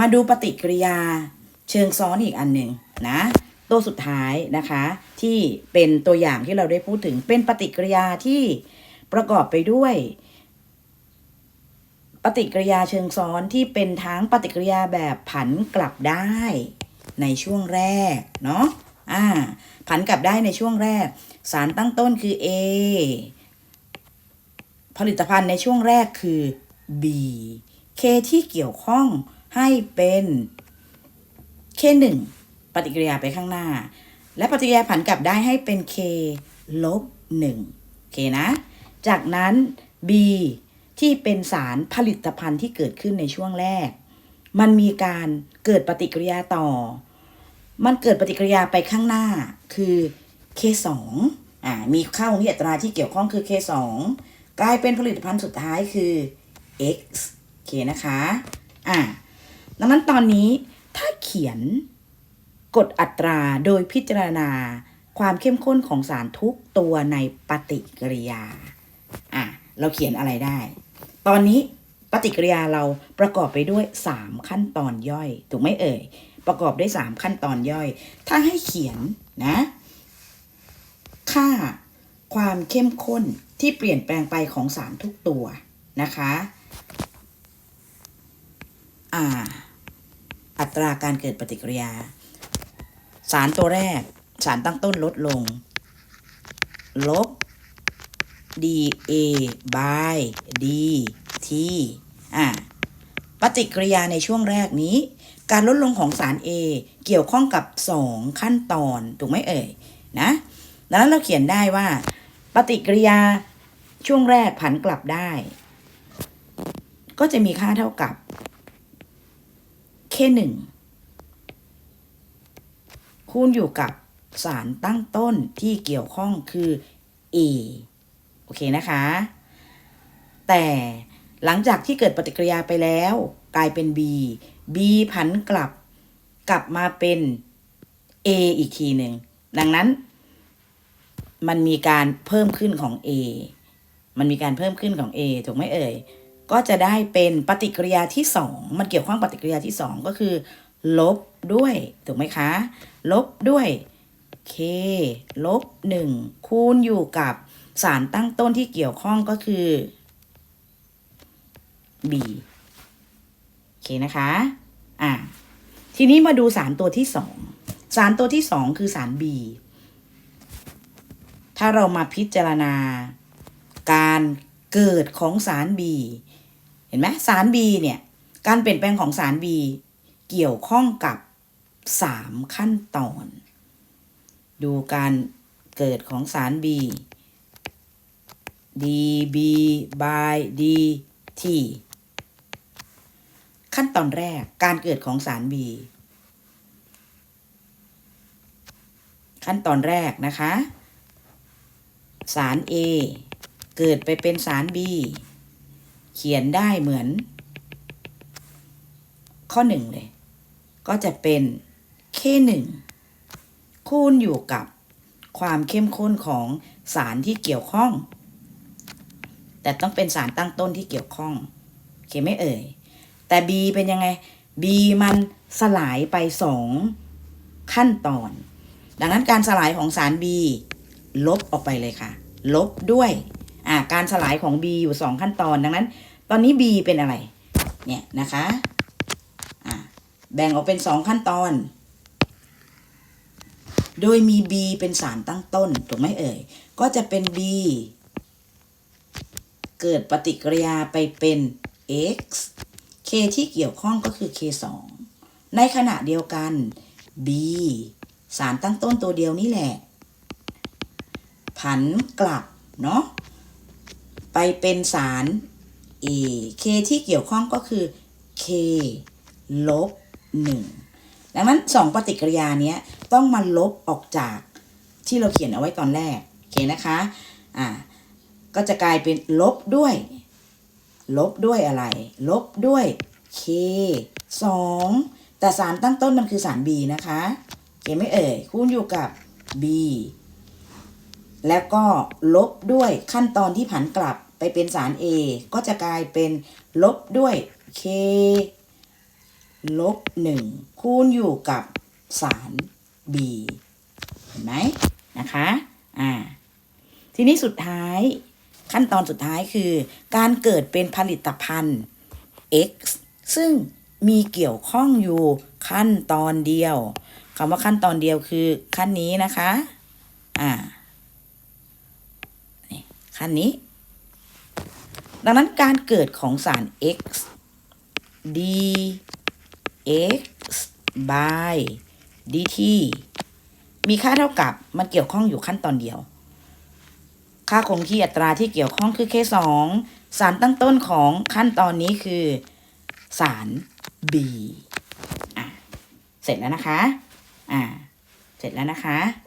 มาดูปฏิกิริยาเชิงซ้อนอีกอันหนึ่งนะ ตัวสุดท้ายนะคะ ที่เป็นตัวอย่างที่เราได้พูดถึงเป็นปฏิกิริยาที่ประกอบไปด้วย ปฏิกิริยาเชิงซ้อนที่เป็นทั้งปฏิกิริยาแบบผันกลับได้ในช่วงแรกเนาะอ่าผันกลับได้ในช่วงแรก สารตั้งต้นคือ A ผลิตภัณฑ์ในช่วงแรกคือ B K ที่เกี่ยวข้อง ให้เป็น K1 ปฏิกิริยาไปข้างหน้า และปฏิกิริยาผันกลับได้ให้เป็น K ลบ1โอเคนะ จากนั้น B ที่เป็นสารผลิตภัณฑ์ที่เกิดขึ้นในช่วงแรก มันมีการเกิดปฏิกิริยาต่อ มันเกิดปฏิกิริยาไปข้างหน้า คือ K2 อ่า มีค่าของที่อัตราที่เกี่ยวข้องคือ K2 กลายเป็นผลิตภัณฑ์สุดท้ายคือ X โอเคนะคะ อ่า ดังนั้นตอนนี้ถ้าเขียนกฎอัตราโดยพิจารณาความเข้มข้นของสารทุกตัวในปฏิกิริยา อะ เราเขียนอะไรได้ ตอนนี้ปฏิกิริยาเราประกอบไปด้วย 3 ขั้นตอนย่อย ถูกไหมเอ่ย ประกอบด้วย 3 ขั้นตอนย่อย ถ้าให้เขียนนะ ค่าความเข้มข้นที่เปลี่ยนแปลงไปของสารทุกตัวนะคะ อ่า ตราการเกิดปฏิกิริยา สารตัวแรก สารตั้งต้นลดลง ลบ dA by dt อ่าปฏิกิริยาในช่วงแรกนี้ การลดลงของสาร A เกี่ยวข้องกับ 2 ขั้นตอน ถูกไหมเอ่ย นะดังนั้นเราเขียนได้ว่า ปฏิกิริยาช่วงแรกผันกลับได้ ก็จะมีค่าเท่ากับ K1 คูณอยู่กับสารตั้งต้นที่เกี่ยวข้องคือ A โอเคนะคะ แต่หลังจากที่เกิดปฏิกิริยาไปแล้ว กลายเป็น B B ผันกลับกลับมาเป็น A อีกทีหนึ่ง ดังนั้น มันมีการเพิ่มขึ้นของ A มันมีการเพิ่มขึ้นของ A ถูกไหมเอ่ย ก็จะได้เป็นปฏิกิริยาที่ 2 มันเกี่ยวข้องปฏิกิริยาที่ 2 ก็คือ ลบด้วย ถูกไหมคะ ลบด้วย k ลบ1คูณอยู่กับสารตั้งต้นที่เกี่ยวข้องก็คือ b โอเคนะคะ อะ ทีนี้มาดูสารตัวที่สองสารตัวที่สองคือสาร B ถ้าเรามาพิจารณาการ เกิดของสาร B เห็นไหมสาร B เนี่ยการเปลี่ยนแปลงของสาร B เกี่ยวข้องกับสามขั้นตอน ดูการเกิดของสาร B dB by dt ขั้นตอนแรกการเกิดของสาร B ขั้นตอนแรกนะคะ สาร A เกิดไปเป็นสาร B เขียนได้เหมือน ข้อหนึ่งเลย ก็จะเป็น K1 คูณอยู่กับความเข้มข้นของสารที่เกี่ยวข้อง แต่ต้องเป็นสารตั้งต้นที่เกี่ยวข้องโอเคไม่เอ่ย แต่ B เป็นยังไง B มันสลายไปสองขั้นตอน ดังนั้นการสลายของสาร B ลบออกไปเลยค่ะ ลบด้วย อ่าการสลายของ B อยู่สองขั้นตอนดังนั้น ตอนนี้ B เป็นอะไร เนี่ยนะคะอ่าแบ่งออกเป็นสองขั้นตอน โดยมี B เป็นสารตั้งต้นถูกไหมเอ่ย ก็จะเป็น B เกิดปฏิกิริยาไปเป็น X K ที่เกี่ยวข้องก็คือ K2 ในขณะเดียวกัน B สารตั้งต้นตัวเดียวนี่แหละ ผันกลับ เนาะ ไปเป็นสาร A K ที่เกี่ยวข้องก็คือ K ลบ1ดังนั้นสองปฏิกิริยานี้ต้องมาลบออกจากที่เราเขียนเอาไว้ตอนแรก โอเคนะคะ อ่า ก็จะกลายเป็นลบด้วย ลบด้วยอะไร ลบด้วย k 2 แต่สารตั้งต้นมันคือสาร b นะคะเห็นไหมเอ่ยคูณอยู่กับ b แล้วก็ลบด้วยขั้นตอนที่ผันกลับ ไปเป็นสาร a ก็จะกลายเป็นลบด้วย k ลบหนึ่งคูณอยู่กับสาร B เห็นไหมนะคะ อ่า ทีนี้สุดท้ายขั้นตอนสุดท้ายคือ การเกิดเป็นผลิตภัณฑ์ X ซึ่งมีเกี่ยวข้องอยู่ขั้นตอนเดียวคำว่าขั้นตอนเดียวคือขั้นนี้นะคะ อ่าขั้นนี้ ดังนั้นการเกิดของสาร X d x by dt มีค่าเท่ากับมันเกี่ยวข้องอยู่ขั้นตอนเดียว ค่าคงที่อัตราที่เกี่ยวข้องคือ K2 สารตั้งต้นของขั้นตอนนี้คือ สาร B อะเสร็จแล้วนะคะ อ่า เสร็จแล้วนะคะ